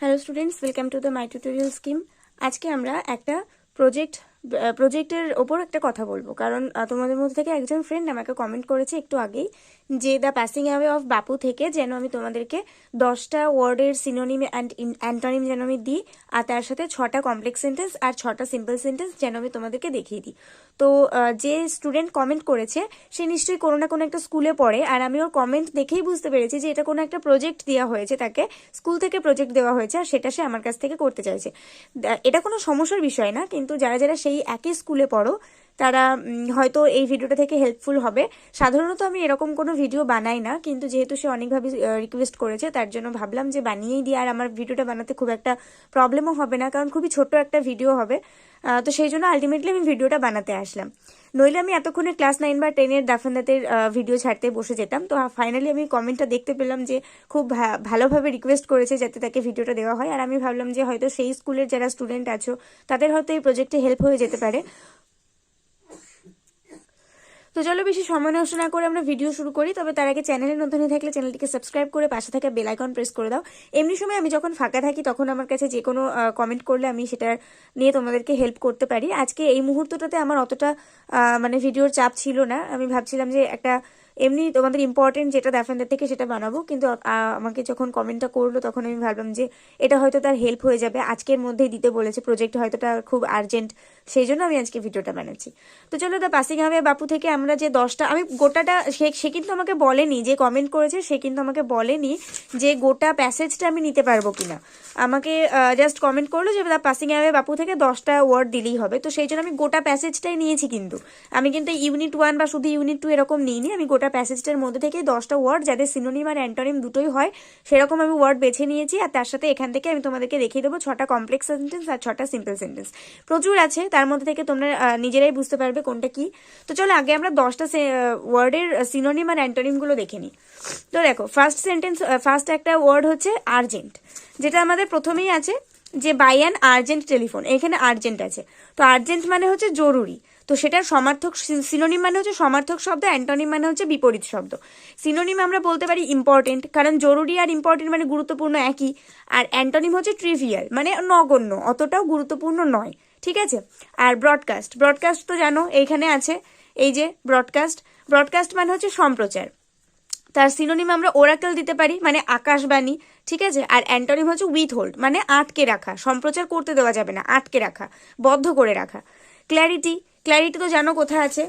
Hello students welcome to the my tutorial scheme আজকে আমরা একটা প্রজেক্ট প্রজেক্টের ওপর একটা কথা বলব। কারণ তোমাদের মধ্যে থেকে একজন ফ্রেন্ড আমাকে কমেন্ট করেছে একটু আগেই যে দ্য প্যাসিং অ্যাওয়ে অফ বাপু থেকে যেন আমি তোমাদেরকে দশটা ওয়ার্ডের সিনোনিম অ্যান্ড অ্যান্টনিম যেন আমি দিই, আর তার সাথে ছটা কমপ্লেক্স সেন্টেন্স আর ছটা সিম্পল সেন্টেন্স যেন আমি তোমাদেরকে দেখিয়ে দিই। তো যে স্টুডেন্ট কমেন্ট করেছে, সে নিশ্চয়ই কোনো না কোনো একটা স্কুলে পড়ে, আর আমি ওর কমেন্ট দেখেই বুঝতে পেরেছি যে, এটা কোনো একটা প্রজেক্ট দেওয়া হয়েছে তাকে স্কুল থেকে প্রজেক্ট দেওয়া হয়েছে, আর সেটা সে আমার কাছ থেকে করতে চাইছে। এটা কোনো সমস্যার বিষয় না, কিন্তু যারা যারা সেই একই স্কুলে পড়ো। তারা হয়তো এই ভিডিওটা থেকে হেল্পফুল হবে। সাধারণত আমি এরকম কোনো ভিডিও বানাই না, কিন্তু যেহেতু সে অনেকভাবে রিকোয়েস্ট করেছে, তার জন্য ভাবলাম যে বানিয়েই দিই আর আমার ভিডিওটা বানাতে খুব একটা প্রবলেমও হবে না, কারণ খুবই ছোট একটা ভিডিও হবে। তো সেই জন্য আলটিমেটলি আমি ভিডিওটা বানাতে আসলাম। নইলে আমি এতক্ষণে ক্লাস নাইন বা টেনের দাফান্দাতের ভিডিও ছাড়তে বসে যেতাম। তো ফাইনালি আমি কমেন্টটা দেখতে পেলাম যে খুব ভালোভাবে রিকোয়েস্ট করেছে যাতে তাকে ভিডিওটা দেওয়া হয়। আর আমি ভাবলাম যে হয়তো সেই স্কুলের যারা স্টুডেন্ট আছো, তাদের হয়তো এই প্রজেক্টে হেল্প হয়ে যেতে পারে। তো চলো বেশি সময় নষ্ট না করে আমরা ভিডিও শুরু করি, তবে তার আগে চ্যানেলে নতুন হয়ে থাকলে চ্যানেলটিকে সাবস্ক্রাইব করে পাশে থাকা বেল আইকন প্রেস করে দাও। এমনি সময় আমি যখন ফাঁকা থাকি, তখন আমার কাছে যে কোনো কমেন্ট করলে আমি সেটা নিয়ে তোমাদেরকে হেল্প করতে পারি। আজকে এই মুহূর্তটাতে আমার অতটা মানে ভিডিওর চাপ ছিল না। আমি ভাবছিলাম যে একটা এমনি তোমাদের ইম্পর্টেন্ট যেটা দ্যাফেন্দার থেকে সেটা বানাবো, কিন্তু আমাকে যখন কমেন্টটা করল, তখন আমি ভাবলাম যে এটা হয়তো তার হেল্প হয়ে যাবে। আজকের মধ্যেই দিতে বলেছে। প্রজেক্ট হয়তো তার খুব আর্জেন্ট সেই জন্য আমি আজকে ভিডিওটা বানাচ্ছি। তো চলো দা পাসিং হবে বাপু থেকে আমরা যে দশটা আমি গোটাটা সে সে কিন্তু আমাকে বলেনি, যে কমেন্ট করেছে, সে কিন্তু আমাকে বলেনি যে গোটা প্যাসেজটা আমি নিতে পারব কিনা। আমাকে জাস্ট কমেন্ট করল যে দা পাসিং হবে বাপু থেকে দশটা ওয়ার্ড দিলেই হবে। তো সেই জন্য আমি গোটা প্যাসেজটাই নিয়েছি কিন্তু। আমি কিন্তু ইউনিট ওয়ান বা শুধু ইউনিট টু এরকম নিইনি। আমি গোটা প্যাসেজটার মধ্যে থেকে দশটা ওয়ার্ড যাদের সিনোনিম আর অ্যান্টনিম দুটোই হয়, সেরকম আমি ওয়ার্ড বেছে নিয়েছি। আর তার সাথে এখান থেকে আমি তোমাদেরকে দেখিয়ে দেবো ছটা কমপ্লেক্স সেন্টেন্স আর ছটা সিম্পল সেন্টেন্স প্রচুর আছে তার মধ্যে থেকে তোমরা নিজেরাই বুঝতে পারবে কোনটা কি। তো চলো আগে আমরা দশটা ওয়ার্ডের সিনোনিম আর অ্যান্টনিমগুলো দেখে নিই। তো দেখো ফার্স্ট সেন্টেন্স ফার্স্ট একটা ওয়ার্ড হচ্ছে আর্জেন্ট যেটা আমাদের প্রথমেই আছে যে বাই অ্যান আর্জেন্ট টেলিফোন এখানে আর্জেন্ট আছে। তো আর্জেন্ট মানে হচ্ছে জরুরি। তো সেটার সমার্থক সিনোনিম মানে হচ্ছে সমার্থক শব্দ অ্যান্টনিম মানে হচ্ছে বিপরীত শব্দ। সিনোনিম আমরা বলতে পারি ইম্পর্টেন্ট কারণ জরুরি আর ইম্পর্টেন্ট মানে গুরুত্বপূর্ণ একই। আর অ্যান্টনিম হচ্ছে ট্রিভিয়াল মানে নগণ্য, অতটাও গুরুত্বপূর্ণ নয়। ঠিক আছে? আর ব্রডকাস্ট ব্রডকাস্ট তো জানো, এইখানে আছে, এই যে ব্রডকাস্ট ব্রডকাস্ট মানে হচ্ছে সম্প্রচার। তার সিনোনিম আমরা ওরাকেল দিতে পারি মানে আকাশবাণী, ঠিক আছে? আর অ্যান্টনিম হচ্ছে উইথ হোল্ড মানে আটকে রাখা। সম্প্রচার করতে দেওয়া যাবে না, আটকে রাখা, বদ্ধ করে রাখা। ক্ল্যারিটি ক্ল্যারিটি তো জানো কোথায় আছে?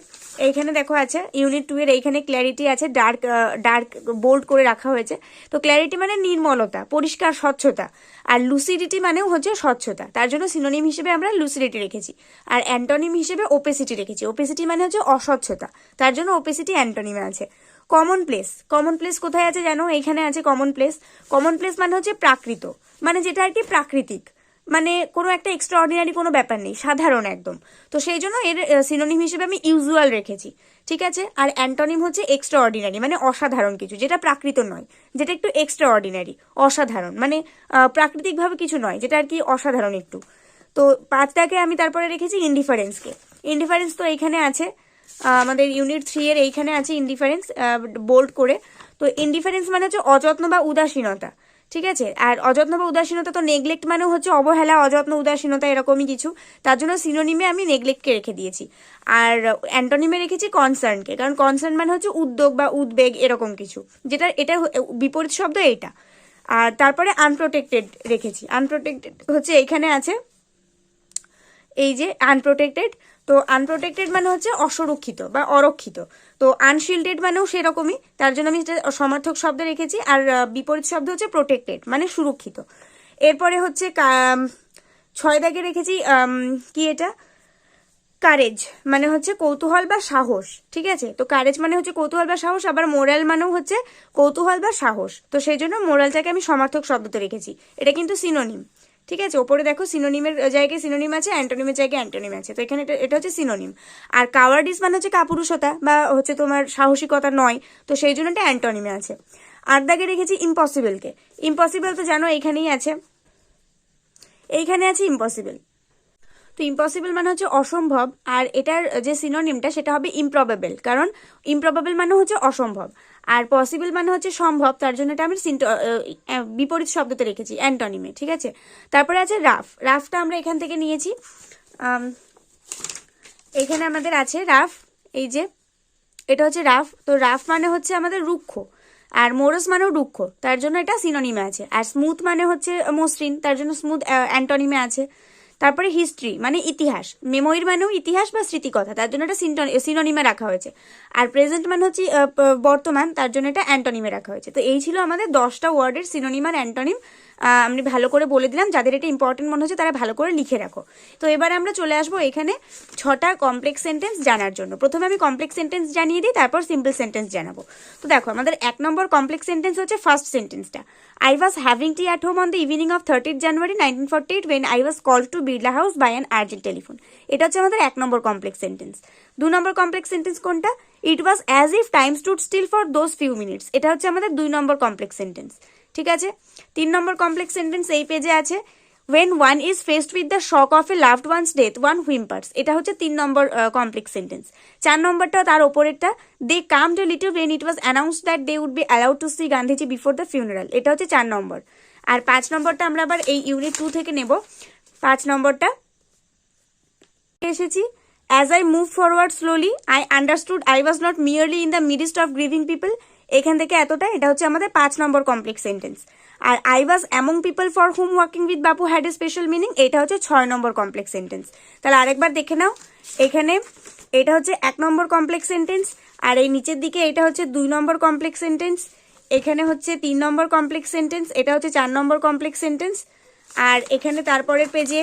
এইখানে দেখো আছে ইউনিট টু এর এইখানে ক্ল্যারিটি আছে ডার্ক ডার্ক বোল্ড করে রাখা হয়েছে। তো ক্ল্যারিটি মানে নির্মলতা, পরিষ্কার স্বচ্ছতা, আর লুসিডিটি মানেও হচ্ছে স্বচ্ছতা। তার জন্য সিনোনিম হিসেবে আমরা লুসিডিটি রেখেছি। আর অ্যান্টনিম হিসেবে ওপেসিটি রেখেছি। ওপেসিটি মানে হচ্ছে অস্বচ্ছতা। তার জন্য ওপেসিটি অ্যান্টনিমে আছে। কমন প্লেস কমন প্লেস কোথায় আছে জানো? এইখানে আছে কমন প্লেস কমন প্লেস মানে হচ্ছে প্রাকৃত। মানে যেটা আর কি প্রাকৃতিক। মানে কোনো একটা এক্সট্রা অর্ডিনারি কোনো ব্যাপার নেই, সাধারণ একদম। তো সেই জন্য এর সিনোনিম হিসেবে আমি ইউজুয়াল রেখেছি, ঠিক আছে? আর অ্যান্টনিম হচ্ছে এক্সট্রা অর্ডিনারি মানে অসাধারণ কিছু, যেটা প্রাকৃত নয়, যেটা একটু এক্সট্রা অর্ডিনারি অসাধারণ মানে প্রাকৃতিকভাবে কিছু নয়, যেটা আর কি অসাধারণ একটু। তো পাঁচটাকে আমি তারপরে রেখেছি ইনডিফারেন্সকে ইনডিফারেন্স তো এইখানে আছে আমাদের ইউনিট থ্রি এর এইখানে আছে ইনডিফারেন্স বোল্ড করে। তো ইনডিফারেন্স মানে হচ্ছে অযত্ন বা উদাসীনতা। ঠিক আছে? আর অযত্ন বা উদাসীনতা তো নেগলেক্ট মানে হচ্ছে অবহেলা, অযত্ন, উদাসীনতা এরকমই কিছু। তার জন্য সিনোনিমে আমি নেগলেক্টকে রেখে দিয়েছি। আর অ্যান্টনিমে রেখেছি কনসার্নকে কারণ কনসার্ন মানে হচ্ছে উদ্যোগ বা উদ্বেগ এরকম কিছু, যেটা, এটা বিপরীত শব্দ এইটা। আর তারপরে আনপ্রোটেক্টেড রেখেছি। আনপ্রোটেক্টেড হচ্ছে এইখানে আছে, এই যে আনপ্রোটেক্টেড তো আনপ্রোটেক্টেড মানে হচ্ছে অসুরক্ষিত বা অরক্ষিত। তো আনশিল্ডেড মানেও সেরকমই, তার জন্য আমি এটা সমার্থক শব্দ রেখেছি, আর বিপরীত শব্দ হচ্ছে প্রোটেক্টেড মানে সুরক্ষিত। এরপরে হচ্ছে ছয় দাগে রেখেছি কি এটা? কারেজ মানে হচ্ছে কৌতূহল বা সাহস, ঠিক আছে? তো কারেজ মানে হচ্ছে কৌতূহল বা সাহস, আবার মোরাল মানেও হচ্ছে কৌতূহল বা সাহস। তো সেই জন্য মোরালটাকে আমি সমার্থক শব্দতে রেখেছি। এটা কিন্তু সিনোনিম ঠিক আছে? ওপরে দেখো সিনোনিমের জায়গায় সিনোনিম আছে অ্যান্টোনিমের জায়গায় অ্যান্টোনিম আছে। তো এখানে এটা- এটা হচ্ছে সিনোনিম আর কাওয়ার্ডিস মানে হচ্ছে কাপুরুষতা বা হচ্ছে তোমার সাহসিকতা নয়। তো সেই জন্য এটা অ্যান্টোনিমে আছে। আর দাগে রেখেছি ইম্পসিবলকে ইম্পসিবল তো জানো এখানেই আছে। এইখানে আছে ইম্পসিবল তো ইম্পসিবল মানে হচ্ছে অসম্ভব। আর এটার যে সিনোনিমটা সেটা হবে ইমপ্রবেবল কারণ ইমপ্রবেবল মানে হচ্ছে অসম্ভব। আর পসিবল মানে হচ্ছে সম্ভব, তার জন্য এটা আমি বিপরীত শব্দতে রেখেছি, অ্যান্টনিমে, ঠিক আছে? তারপরে আছে রাফ, রাফটা আমরা এখান থেকে নিয়েছি। এখানে আমাদের আছে রাফ, এই যে, এটা হচ্ছে রাফ, তো রাফ মানে হচ্ছে আমাদের রুক্ষ, আর মোরস মানেও রুক্ষ, তার জন্য এটা সিনোনিমে আছে। আর স্মুথ মানে হচ্ছে মসৃণ, তার জন্য স্মুথ অ্যান্টনিমে আছে। তারপরে হিস্ট্রি মানে ইতিহাস। মেমোরির মানেও ইতিহাস বা স্মৃতিকথা, তার জন্য এটা সিনোনিমে রাখা হয়েছে। আর প্রেজেন্ট মানে হচ্ছে বর্তমান, তার জন্য এটা অ্যান্টনিমে রাখা হয়েছে। তো এই ছিল আমাদের দশটা ওয়ার্ডের সিনোনিম আর অ্যান্টনিম আমি ভালো করে বলে দিলাম, যাদের এটা ইম্পর্টেন্ট মনে হচ্ছে তারা ভালো করে লিখে রাখো। তো এবারে আমরা চলে আসব এখানে ছটা কমপ্লেক্স সেন্টেন্স জানার জন্য। প্রথমে আমি কমপ্লেক্স সেন্টেন্স জানিয়ে দিই, তারপর সিম্পল সেন্টেন্স জানাব। তো দেখো, আমাদের এক নম্বর কমপ্লেক্স সেন্টেন্স হচ্ছে ফার্স্ট সেন্টেন্সটা I was having tea at home on the evening of thirtieth January nineteen forty eight when I was call to Birla house by an urgent telephone এটা হচ্ছে আমাদের এক নম্বর কমপ্লেক্স সেন্টেন্স দু নম্বর complex sentence কোনটা? It was as if time stood still for those few minutes এটা হচ্ছে আমাদের দুই নম্বর কমপ্লেক্স সেন্টেন্স ঠিক আছে? তিন নম্বর কমপ্লেক্স সেন্টেন্স এই পেজে আছে। When one is faced with the shock of a loved one's death one whimpers এটা হচ্ছে তিন নম্বর কমপ্লেক্স সেন্টেন্স চার নম্বরটা তার ওপরেরটা। They come to little when it was announce that they would be allowed to see Gandhiji before the funeral এটা হচ্ছে চার নম্বর। আর পাঁচ নম্বরটা আমরা আবার এই ইউনিট টু থেকে নেব। পাঁচ নম্বরটা। এসেছি। As I move forward slowly I understood I was not merely in the midst of grieving people এখান থেকে এতটা, এটা হচ্ছে আমাদের পাঁচ নম্বর complex sentence R I was among people for whom working with Bapu had a special meaning এটা হচ্ছে ছয় নম্বর কমপ্লেক্স সেন্টেন্স তাহলে আরেকবার দেখে নাও, এখানে এটা হচ্ছে এক নম্বর কমপ্লেক্স সেন্টেন্স আর এই নিচের দিকে এটা হচ্ছে দুই নম্বর কমপ্লেক্স সেন্টেন্স এখানে হচ্ছে তিন নম্বর কমপ্লেক্স সেন্টেন্স এটা হচ্ছে চার নম্বর কমপ্লেক্স সেন্টেন্স আর এখানে তারপরের পেজে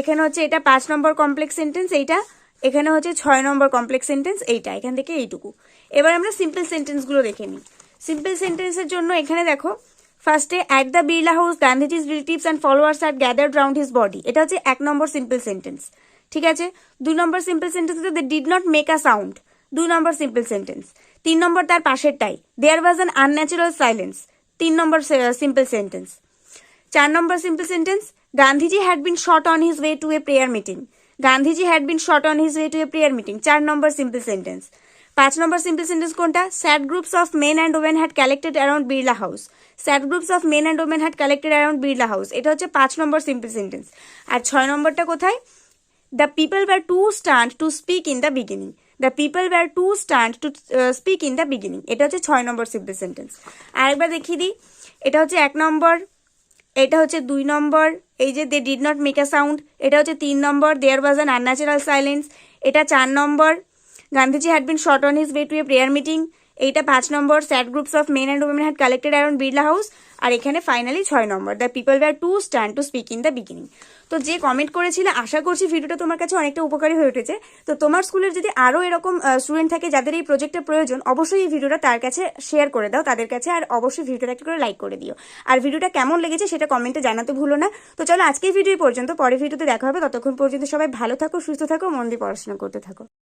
এখানে হচ্ছে এটা পাঁচ নম্বর কমপ্লেক্স সেন্টেন্স এইটা এখানে হচ্ছে ছয় নম্বর কমপ্লেক্স সেন্টেন্স এইটা, এখান থেকে এইটুকু। এবার আমরা সিম্পল সেন্টেন্সগুলো দেখে নিই। সিম্পল সেন্টেন্সের জন্য এখানে দেখো ফার্স্টে at the Birla house Gandhiji's relatives and followers are gathered round his body এটা হচ্ছে এক নম্বর সিম্পল সেন্টেন্স ঠিক আছে? দুই নম্বর simple sentence they did not make a sound দুই নম্বর সিম্পল সেন্টেন্স তিন নম্বর তার পাশেরটাই। There was an unnatural silence তিন নম্বর সিম্পল সেন্টেন্স চার নম্বর simple sentence Gandhiji had been short on his way to a prayer meeting Gandhiji had been shot on his way to a prayer meeting চার নম্বর simple sentence পাঁচ নম্বর simple sentence কোনটা? Sad groups of men and women had collected around Birla house sad groups of men and women had collected around Birla house এটা হচ্ছে পাঁচ নম্বর simple sentence আর ছয় নম্বরটা কোথায়? The people were too stunned to speak in the beginning the people were too stunned to speak in the beginning এটা হচ্ছে ছয় নম্বর সিম্পল সেন্টেন্স আরেকবার দেখিয়ে দিই। এটা হচ্ছে এক নম্বর এটা হচ্ছে দুই নম্বর, এই যে they did not make a sound এটা হচ্ছে তিন নম্বর there was an unnatural silence এটা চার নম্বর, Gandhiji had been short on his way to a prayer meeting এইটা পাঁচ নম্বর sad groups of men and women had collected around Birla house. আর এখানে finally ছয় নম্বর। The people were too stunned to speak in the beginning. তো যে comment করেছিলে, আশা করছি ভিডিওটা তোমার কাছে অনেকটা উপকারী হয়ে উঠেছে। তো তোমার স্কুলের যদি আরও এরকম স্টুডেন্ট থাকে যাদের এই প্রজেক্টের প্রয়োজন, অবশ্যই এই ভিডিওটা তার কাছে শেয়ার করে দাও, তাদের কাছে। আর অবশ্যই ভিডিওটা একটা করে লাইক করে দিও। আর ভিডিওটা কেমন লেগেছে সেটা কমেন্টে জানাতে ভুলো না। তো চলো আজকের ভিডিও পর্যন্ত। পরের ভিডিওতে দেখা হবে। ততক্ষণ পর্যন্ত সবাই ভালো থাকো, সুস্থ থাকো, মন দিয়ে পড়াশোনা করতে থাকো।